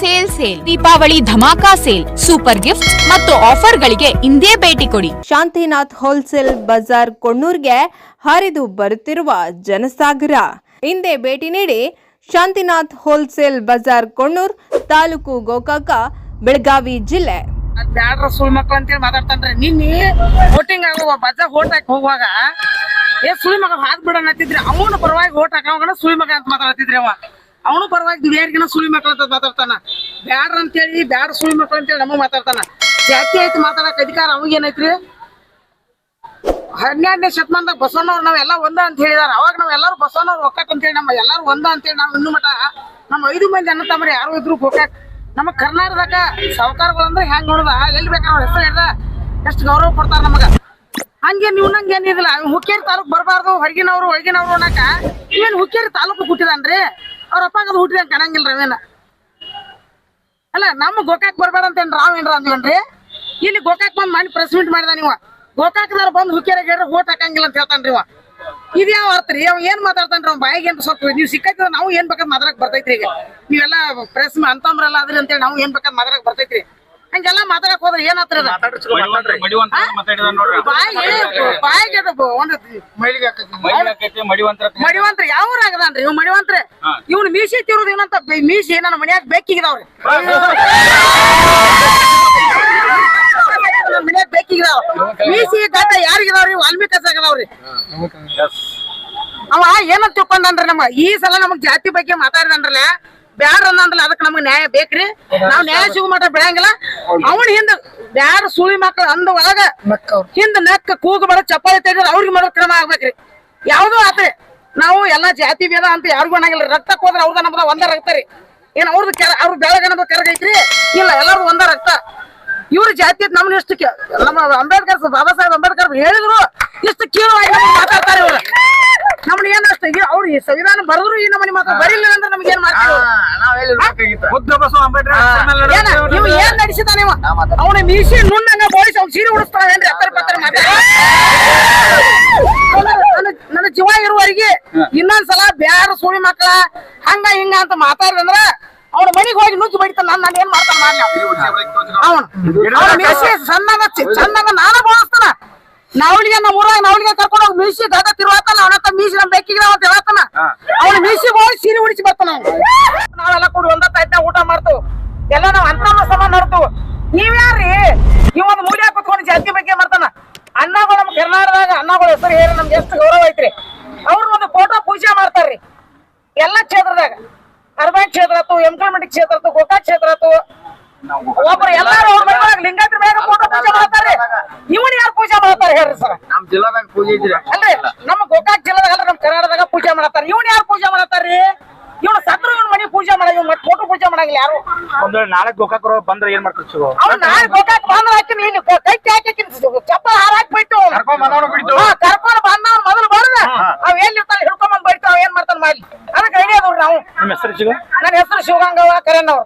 Sale sale Deepavali ಧಮಾಕಾ sale super gift ಮತ್ತು ಆಫರ್ಗಳಿಗೆ ಇಂದೇ ಭೇಟಿ ಕೊಡಿ. ಶಾಂತಿನಾಥ್ ಹೋಲ್ಸೇಲ್ ಬಜಾರ್ ಕೊಣ್ಣೂರ್ಗೆ ಹರಿದು ಬರುತ್ತಿರುವ ಜನಸಾಗರ. ಹಿಂದೆ ಭೇಟಿ ನೀಡಿ ಶಾಂತಿನಾಥ್ ಹೋಲ್ಸೇಲ್ ಬಜಾರ್ ಕೊಣ್ಣೂರ್ ತಾಲೂಕು ಗೋಕಾಕ ಬೆಳಗಾವಿ ಜಿಲ್ಲೆ. ಬ್ಯಾಡ್ರ ಸುಳ್ ಮಕ್ಳು ಅಂತೇಳಿ ಮಾತಾಡ್ತಾನ್ರಿ. ನಿನ್ನೆ ವೋಟಿಂಗ್ ಆಗುವ ಬಜಾರ್ ಓಟ್ ಹಾಕಿ ಹೋಗುವಾಗ ಏ ಸುಳಿ ಮಗ ಹಾಕ್ ಬಿಡೋಣ ಅಂತಿದ್ರಿ. ಅವನು ಪರವಾಗಿ ಓಟ್ ಹಾಕೋಣ ಸುಳಿ ಮಗ ಅಂತ ಮಾತಾಡ್ತಿದ್ರಿ ಅವ. ಅವನು ಪರವಾಗಿ ದುಡಿಯಾರಿಗಿನ ಸುಳಿ ಮಕ್ಳು ಅಂತ ಮಾತಾಡ್ತಾನ. ಬ್ಯಾಡ್ರ ಅಂತೇಳಿ ಬ್ಯಾಡ ಸುಳಿ ಮಕ್ಳು ಅಂತೇಳಿ ನಮಗ್ ಮಾತಾಡ್ತಾನ. ಜಾತಿ ಐತಿ ಮಾತಾಡಕ್ ಅಧಿಕಾರ ಅವಾಗ ಏನೈತ್ರಿ? ಹನ್ನೆರಡನೇ ಶತಮಾನದಾಗ ಬಸವಣ್ಣವ್ರು ನಾವೆಲ್ಲ ಒಂದ ಅಂತ ಹೇಳಿದಾರ. ಅವಾಗ ನಾವೆಲ್ಲರೂ ಬಸವಣ್ಣವ್ರು ಒಕ್ಕಾಕ್ ಅಂತೇಳಿ ನಮ್ಮ ಎಲ್ಲರೂ ಒಂದ ಅಂತೇಳಿ ನಾವು ಇನ್ನು ಮಠ ನಮ್ಮ ಐದು ಮಂದಿ ಅನ್ನ ತಮ್ಮರು ಯಾರು ಇದ್ರು ಹೋಗಕ್ ನಮ್ಮ ಕರ್ನಾಟಕದಾಗ ಸಾವುಕಾರಗಳಂದ್ರೆ ಹೆಂಗ್ ನೋಡುದ? ಎಲ್ಲಿ ಬೇಕಾದ್ರೆ ಹೆಸರು ಹೇಳ್ದ? ಎಷ್ಟು ಗೌರವ ಕೊಡ್ತಾರ ನಮಗ? ಹಂಗೆ ನೀವು ನಂಗೆ ಏನಿದಿಲ್ಲ ಹುಕ್ಕೇರಿ ತಾಲೂಕ್ ಬರಬಾರ್ದು, ಹೊರಗಿನವ್ರು, ಒಳಗಿನವ್ರು ಅನ್ನಕ. ಇವೇನ್ ಹುಕ್ಕೇರಿ ತಾಲೂಕು ಹುಟ್ಟಿದನ್ರಿ? ಅವ್ರ ಅಪ್ಪಾಗದು ಹುಟ್ಟಿದ ಕಾಣಂಗಿಲ್ಲ ರವೇನ ಅಲ್ಲ, ನಮ್ಮ ಗೋಕಾಕ್ ಬರ್ಬೇಡ ಅಂತ ಏನ್ ರಾವ್ ಏನ್ರ ಅಂದ್ವನ್ರಿ? ಇಲ್ಲಿ ಗೋಕಾಕ್ ಬಂದ್ ಮಾಡಿ ಪ್ರೆಸ್ ಮೀಟ್ ಮಾಡಿದ ನೀವು. ಗೋಕಾಕ್ದಾರ ಬಂದ್ ಹುಕ್ಕೇರ ಹೇಳ್ರಿ ಓಟ್ ಹಾಕಂಗಿಲ್ಲ ಅಂತ ಹೇಳ್ತಾನ್ರಿ ಇವ. ಇದು ಯಾವ ಅರ್ಥ ರೀ? ಅವ್ ಏನ್ ಮಾತಾಡ್ತಾನ್ರಿ ಅವ್ನ ಬಾಯಿಗೆ ಅಂತ ಸ್ವಲ್ಪ ನೀವು ಸಿಕ್ಕೈತಿ ನಾವು ಏನ್ ಬೇಕಾದ್ ಮಾತಾಡಕ್ ಬರ್ತೈತ್ರಿ ಈಗ. ನೀವೆಲ್ಲ ಪ್ರೆಸ್ ಅಂತಂಬ್ರಲ್ಲ ಅದ್ರಿ ಅಂತೇಳಿ ನಾವು ಏನ್ ಬೇಕಾದ್ ಮಾತಾಡಕ್ ಬರ್ತೈತ್ರಿ. ಹಂಗೆಲ್ಲ ಮಾತಾಡಕ್ ಹೋದ್ರೆ ಏನ್ ಹತ್ರ ಅದ ಬಾಯಿಗೆ ಬಾಯಿಗೆ ಅದು ಒಂದು ಮಡಿವಂತ್ರ ಯಾವ ಆಗದನ್ರಿ? ಇವ್ ಮಡಿವಂತ್ರ ಇವ್ನು ಮೀಸಿ ತಿರುದು ಏನಂತ ಮೀಸಿ ನನ್ನ ಮನ್ಯಾಗ ಬೇಕಿಗಿದಾವ್ರಿ ಮನ್ಯಾಗ ಬೇಕಿಗಿದಾವ ಮೀಸಿ ಗಡ್ಡ ಯಾರಿಗಿದಾವ್ರಿ? ವಾಲ್ಮೀಕಿ ಆಗದಾವ್ರಿ ಅವ ಏನಂತ ತಿಳ್ಕೊಂಡ್ರಿ ನಮ್ಗ? ಈ ಸಲ ನಮಗ್ ಜಾತಿ ಬಗ್ಗೆ ಮಾತಾಡಿದ್ರಲ್ಲ ಬ್ಯಾಡ ಅಂದ್ರಲ್ಲ ಅದಕ್ಕೆ ನಮ್ಗೆ ನ್ಯಾಯ ಬೇಕ್ರಿ. ನಾವ್ ನ್ಯಾಯ ಸಿಗು ಮಟ್ಟ ಬೆಳಂಗಿಲ್ಲ ಅವನ್ ಹಿಂದ ಯಾರ ಸುಳಿ ಮಕ್ಕಳ ಅಂದ ಒಳಗ ಹಿಂದ ನೆಕ್ಕ ಕೂಗ ಬರ ಚಪ್ಪಾಳಿ ತೆಗೆದ್ರೆ ಅವ್ರಿಗೆ ಮಾಡೋ ಕ್ರಮ ಆಗ್ಬೇಕ್ರಿ. ಯಾವ್ದು ಆತ್ರಿ. ನಾವು ಎಲ್ಲಾ ಜಾತಿ ಭೇದ ಅಂತ ಯಾರಿಗೂ ಅನ್ನಂಗಿಲ್ಲ. ರಕ್ತಕ್ಕೆ ಹೋದ್ರೆ ಅವ್ರದ ನಮ್ದ ಒಂದ ರಕ್ತ ರೀ. ಏನ್ ಅವ್ರದ್ದು ಕೆರ ಅವ್ರ ಬೆಳಗನದ ಕರಗೈತ್ರಿ? ಇಲ್ಲ ಎಲ್ಲಾರು ಒಂದ ರಕ್ತ. ಇವ್ರ ಜಾತಿ ನಮ್ನ ಎಷ್ಟು ಕೇ- ನಮ್ಮ ಅಂಬೇಡ್ಕರ್ ಬಾಬಾ ಸಾಹೇಬ್ ಅಂಬೇಡ್ಕರ್ ಹೇಳಿದ್ರು ಎಷ್ಟು ಕೀಳವಾಗಿ ಮಾತಾಡ್ತಾರೆ ಇವ್ರು ನಮ್ನ ಏನ್ ಅಷ್ಟ ಈಗ ಅವ್ರು ಈ ಸಂವಿಧಾನ ಬರೆದ್ರು ಈ ನಮ್ಮನೆ ಮಾತ್ರ ಬರಿಲ್ಲ ಅಂದ್ರೆ ನಮ್ಗೆ ಏನ್ ಮಾಡ್ತೀವಿ ಏನ ನೀವು ಏನ್ ನಡೆಸಿದಾನೆ ಇವ ಅವನ ಮೀಸಿ ನುಣ್ಣಂಗ ಬೋಳಿಸಿ ಅವ್ನ ಸೀರೆ ಉಡಿಸ್ತಾನೇನ್ರಿ ಹತ್ತರ ಪತ್ತರ ನನ್ನ- ನನ್ನ ಜೀವ ಇರುವವರಿಗೆ ಇನ್ನೊಂದ್ಸಲ ಬ್ಯಾರ ಸುಳಿ ಮಕ್ಕಳ ಹಂಗ ಹಿಂಗ ಅಂತ ಮಾತಾಡಿದಂದ್ರ ಅವ್ರ ಮನೆಗೆ ಹೋಗಿ ನುಗ್ಗಿ ಬಡಿತಾನ ನಾನು ನಾನು ಏನ್ ಮಾಡ್ತಾನ ಅವನು. ಮೀಸಿ ಸಣ್ಣಗ ಚ- ಚಂದಾಗ ನಾನ ಬೋಳಿಸ್ತಾನ. ನಾವಳಿಗೆ ನಮ್ಮ ಊರಾಗ ನಾವಳಿಗೆ ಕರ್ಕೊಂಡು ಹೋಗಿ ಮೀಸಿ ಗದ ತಿರುವಾತಾನ ಅವನತ್ತ ಮೀಸಿ ನಮ್ ಬೆಕ್ಕಿಗೆ ಅಂತ ಹೇಳ್ತಾನ ಅವನ ಮೀಸಿ ಹೋಗಿ ಸೀರೆ ಉಡಿಸಿ ಬರ್ತಾನ ಅವ್ನು. ನಾವೆಲ್ಲ ಕೂಡಿ ಒಂದ ತಾಯ್ತ ಊಟ ಮಾಡ್ತೇವ್ ಎಲ್ಲ ನಾವ್ ಅಂತ ಸಮ ನೋಡ್ತೇವ್ ನೀವ್ಯಾರ್ರಿ ನೀವ್ ಒಂದ್ ಮೂಲೆ ಕುತ್ಕೊಂಡು ಜಾತಿ ಬಗ್ಗೆ ಮಾಡ್ತಾನ ಅಣ್ಣಗಳು ನಮ್ ಕರ್ನಾಟಕದಾಗ ಅಣ್ಣಗಳ ಹೆಸರು ಹೇಳಿ ನಮ್ಗೆ ಎಷ್ಟು ಗೌರವ ಐತ್ರಿ. ಅವ್ರ ಒಂದು ಫೋಟೋ ಪೂಜೆ ಮಾಡ್ತಾರ್ರಿ. ಎಲ್ಲಾ ಕ್ಷೇತ್ರದಾಗ ಅರ್ಬನ್ ಕ್ಷೇತ್ರ ಆತು ಎಂಕಲ್ಮಂಡಿ ಕ್ಷೇತ್ರ ಆತು ಗೋಕಾಕ್ ಕ್ಷೇತ್ರ ಆತು ಒಬ್ಬರು ಎಲ್ಲಾರು ಅವ್ರ ಮನೆಯೊಳಗೆ ಲಿಂಗಾಯತ್ರ ಮೇಲೆ ಫೋಟೋ ಪೂಜೆ ಮಾಡ್ತಾರ್ರಿ. ಇವನ್ ಯಾರು ಪೂಜೆ ಮಾಡ್ತಾರೆ ಹೇಳ್ರಿ ಸರ್. ನಮ್ ಜಿಲ್ಲಾದಾಗ ಪೂಜೆ ಇದ್ರಿ ಅಲ್ರಿ ನಮ್ಮ ಗೋಕಾಕ್ ಜಿಲ್ಲಾದಾಗ ಅಲ್ರಿ ನಮ್ಮ ಕರ್ನಾಟಕದಾಗ ಪೂಜೆ ಮಾಡ್ತಾರೆ. ಇವನ್ ಯಾರು ಪೂಜೆ ಮಾಡ್ತಾರ್ರಿ? ಇವನು ಸತ್ರು ಇವನ್ ಮನೆ ಪೂಜೆ ಮಾಡ ಇವ್ ಮತ್ತೆ ಫೋಟೋ ಪೂಜೆ ಮಾಡಂಗಿಲ್ಲ ಯಾರು? ಒಂದ್ ವೇಳೆ ನಾಳೆ ಗೋಕಾಕ್ ಬಂದ್ರೆ ಏನ್ ಮಾಡ್ತಾರೆ ಅವ್ನ ನಾಳೆ ಗೋಕಾಕ್ ಬಂದ್ರೆ ಹಾಕಿ ಇಲ್ಲಿ ಕೈ ಹಾಕಿ ಚಪ್ಪಲ್ ಹಾರ ಹಾಕಿ ಬೈತು ಕರ್ಕೊಂಡ್ ಬಂದವ್ ಮೊದಲು ಬಡದ ಅವ್ ಎಲ್ಲಿ ಹಿಡ್ಕೊಂಡ್ ಬಂದ್ ಬೈತು ಅವ್ ಏನ್ ಮಾಡ್ತಾನ ಮಾಡಿ ಅದಕ್ಕೆ ಐಡಿಯಾ ನಾವು. ನನ್ನ ಹೆಸರು ಶಿವಗಂಗವ್ವ ಕರೆನ್ನವ್ರು